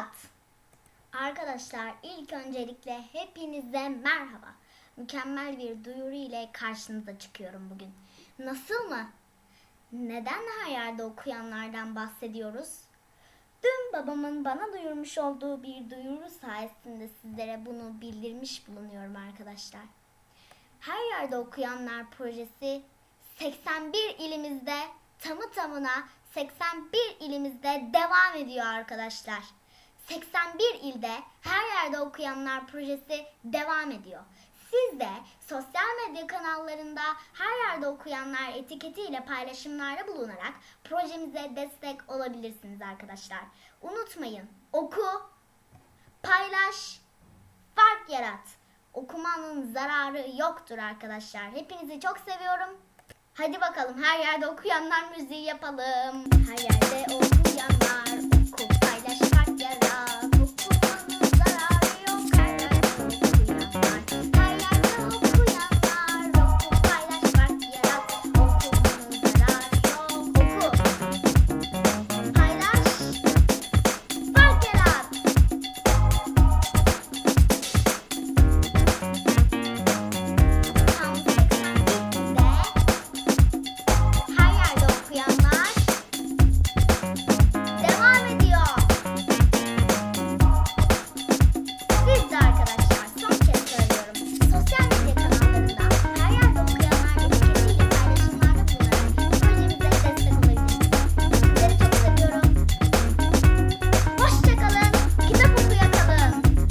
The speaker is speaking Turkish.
Berat. Arkadaşlar ilk öncelikle hepinize merhaba. Mükemmel bir duyuru ile karşınıza çıkıyorum bugün. Nasıl mı? Neden her yerde okuyanlardan bahsediyoruz? Dün babamın bana duyurmuş olduğu bir duyuru sayesinde sizlere bunu bildirmiş bulunuyorum arkadaşlar. Her yerde okuyanlar projesi 81 ilimizde tamı tamına 81 ilimizde devam ediyor arkadaşlar. 81 ilde her yerde okuyanlar projesi devam ediyor. Siz de sosyal medya kanallarında her yerde okuyanlar etiketiyle paylaşımlarda bulunarak projemize destek olabilirsiniz arkadaşlar. Unutmayın oku, paylaş, fark yarat. Okumanın zararı yoktur arkadaşlar. Hepinizi çok seviyorum. Hadi bakalım her yerde okuyanlar müziği yapalım. Her yerde okuyanlar